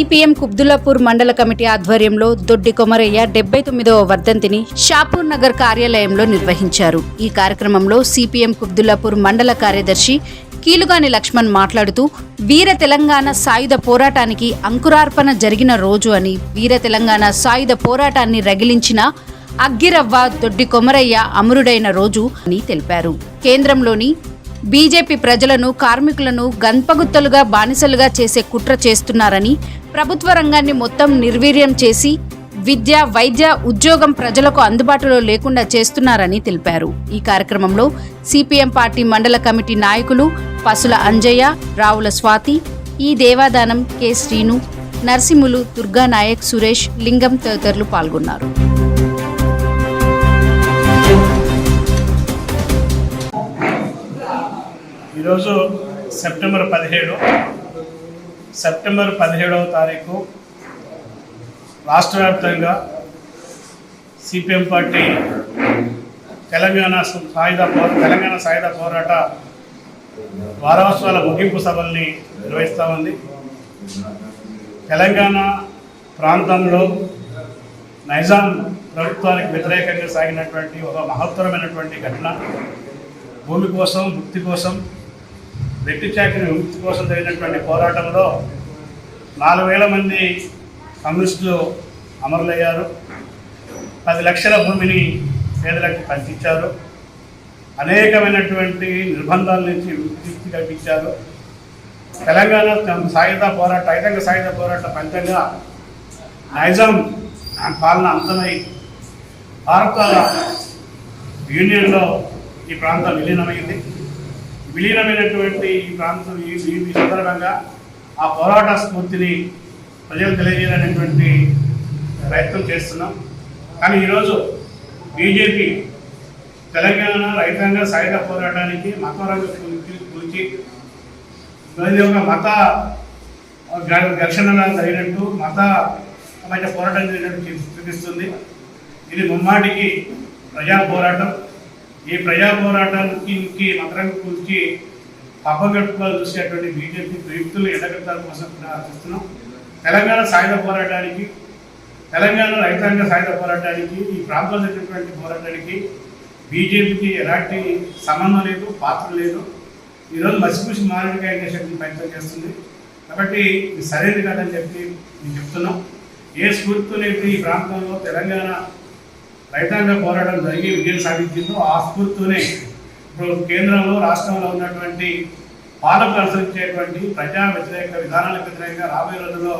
CPM కుబ్దులాపూర్ మండల committee ఆధ్వర్యంలో దొడ్డి కొమరయ్య డెబ్బై తొమ్మిదవ వర్ధంతిని షాపూర్ నగర్ కార్యాలయంలో నిర్వహించారు. ఈ కార్యక్రమంలో సిపిఎం కుబ్దులాపూర్ మండల కార్యదర్శి కీలుగాని లక్ష్మణ్ మాట్లాడుతూ వీర తెలంగాణ సాయుధ పోరాటానికి అంకురార్పణ జరిగిన రోజు అని వీర తెలంగాణ సాయుధ పోరాటాన్ని రగిలించిన అగ్గిరవ్వ దొడ్డి కొమరయ్య అమరుడైన రోజు అని తెలిపారు. కేంద్రంలోని బీజేపీ ప్రజలను కార్మికులను గన్పగుత్తలుగా బానిసలుగా చేసే కుట్ర చేస్తున్నారని ప్రభుత్వ రంగాన్ని మొత్తం నిర్వీర్యం చేసి విద్య వైద్య ఉద్యోగం ప్రజలకు అందుబాటులో లేకుండా చేస్తున్నారని తెలిపారు. ఈ కార్యక్రమంలో సిపిఎం పార్టీ మండల కమిటీ నాయకులు పసుల అంజయ్య రావుల స్వాతి ఈ దేవాదానం కె శ్రీను నరసింహులు దుర్గానాయక్ సురేష్ లింగం తదితరులు పాల్గొన్నారు. ఈరోజు సెప్టెంబర్ పదిహేడు. సెప్టెంబర్ పదిహేడవ తారీఖు రాష్ట్ర వ్యాప్తంగా సిపిఎం పార్టీ తెలంగాణ సాయుధ తెలంగాణ సాయుధ పోరాట వారోత్సవాల ముగింపు సభల్ని నిర్వహిస్తూ ఉంది. తెలంగాణ ప్రాంతంలో నైజాం ప్రభుత్వానికి వ్యతిరేకంగా సాగినటువంటి ఒక మహత్తరమైనటువంటి ఘటన. భూమి కోసం ముక్తి కోసం వెట్టి చాకిరి విముక్తి కోసం జరిగినటువంటి పోరాటంలో నాలుగు వేల మంది కమ్యూనిస్టులు అమరులయ్యారు. పది లక్షల భూమిని పేదలకు పంచించారు అనేకమైనటువంటి నిర్బంధాల నుంచి విముక్తి కల్పించారు. తెలంగాణ సాయుధ పోరాట ఐదంగ సాయుధ పోరాట ఫలితంగా నైజాం పాలన అంతమై భారత యూనియన్లో ఈ ప్రాంతం విలీనమైంది. విలీనమైనటువంటి ఈ ప్రాంతం ఈ సందర్భంగా ఆ పోరాట స్ఫూర్తిని ప్రజలు తెలియజేయాలనేటువంటి ప్రయత్నం చేస్తున్నాం. కానీ ఈరోజు బీజేపీ తెలంగాణ రైతాంగ సాయుధ పోరాటానికి మతరంగ గురించి ఇది ఒక మత ఘర్షణ జరిగినట్టు మత మధ్య పోరాటం జరిగినట్టు చూపిస్తుంది. ఇది ముమ్మాటికి ప్రజా పోరాటం. ఈ ప్రజా పోరాటానికి కి మతరంగ గురించి చూసేటువంటి బీజేపీ ప్రయుక్తులు ఎండగట్టాల కోసం ప్రార్థిస్తున్నాం తెలంగాణ సాయుధ పోరాటానికి తెలంగాణ రైతాంగ సాయుధ పోరాటానికి ఈ ప్రాంతంలో జరిగినటువంటి పోరాటానికి బీజేపీకి ఎలాంటి సంబంధం లేదు పాత్ర లేదు. ఈరోజు మసిపూసి మారణికాయ శక్తి ప్రయత్నం చేస్తుంది. కాబట్టి ఇది సరైనది కాదని చెప్పి మేము చెప్తున్నాం. ఏ స్ఫూర్తితోనైతే ఈ ప్రాంతంలో తెలంగాణ రైతాంగ పోరాటం జరిగి విజయం సాధించిందో ఆ స్ఫూర్తితోనే ఇప్పుడు కేంద్రంలో రాష్ట్రంలో ఉన్నటువంటి పాలకులు అనుసరించేటువంటి ప్రజా వ్యతిరేక విధానాలకు వ్యతిరేకంగా రాబోయే రోజుల్లో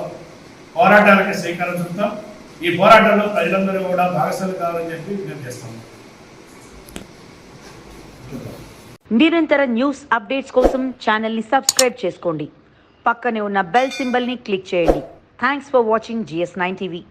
పోరాటాలకు శ్రీకారం చుడతాం. ఈ పోరాటంలో ప్రజలందరూ కూడా భాగస్వామి కావాలని చెప్పి విజ్ఞప్తి చేస్తాం. నిరంతర న్యూస్ అప్డేట్స్ కోసం ఛానల్ని సబ్స్క్రైబ్ చేసుకోండి. పక్కనే ఉన్న బెల్ సింబల్ని క్లిక్ చేయండి. Thanks for watching GS nine TV